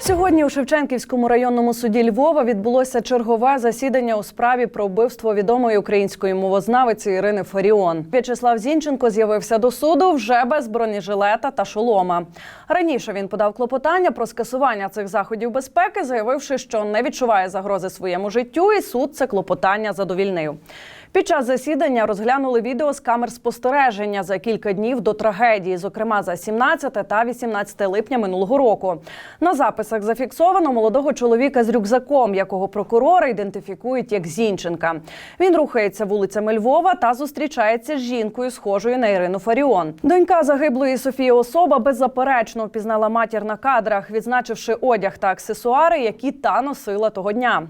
Сьогодні у Шевченківському районному суді Львова відбулося чергове засідання у справі про вбивство відомої української мовознавиці Ірини Фаріон. В'ячеслав Зінченко з'явився до суду вже без бронежилета та шолома. Раніше він подав клопотання про скасування цих заходів безпеки, заявивши, що не відчуває загрози своєму життю, і суд це клопотання задовільнив. Під час засідання розглянули відео з камер спостереження за кілька днів до трагедії, зокрема за 17 та 18 липня минулого року. На записах зафіксовано молодого чоловіка з рюкзаком, якого прокурори ідентифікують як Зінченка. Він рухається вулицями Львова та зустрічається з жінкою, схожою на Ірину Фаріон. Донька загиблої Софії Особа беззаперечно впізнала матір на кадрах, відзначивши одяг та аксесуари, які та носила того дня.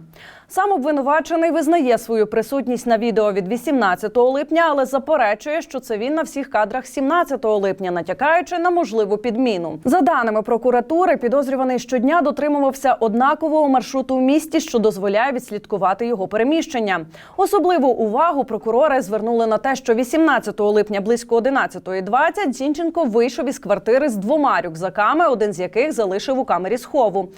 Сам обвинувачений визнає свою присутність на відео від 18 липня, але заперечує, що це він на всіх кадрах 17 липня, натякаючи на можливу підміну. За даними прокуратури, підозрюваний щодня дотримувався однакового маршруту в місті, що дозволяє відслідкувати його переміщення. Особливу увагу прокурори звернули на те, що 18 липня близько 11.20 Зінченко вийшов із квартири з двома рюкзаками, один з яких залишив у камері схову.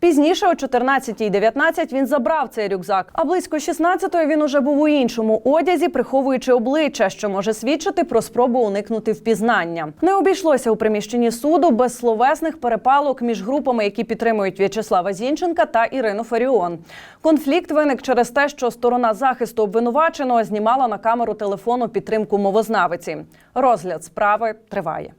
Пізніше, о 14.19 він забрав цей рюкзак. А близько 16-ї він уже був у іншому одязі, приховуючи обличчя, що може свідчити про спробу уникнути впізнання. Не обійшлося у приміщенні суду без словесних перепалок між групами, які підтримують В'ячеслава Зінченка та Ірину Фаріон. Конфлікт виник через те, що сторона захисту обвинуваченого знімала на камеру телефону підтримку мовознавиці. Розгляд справи триває.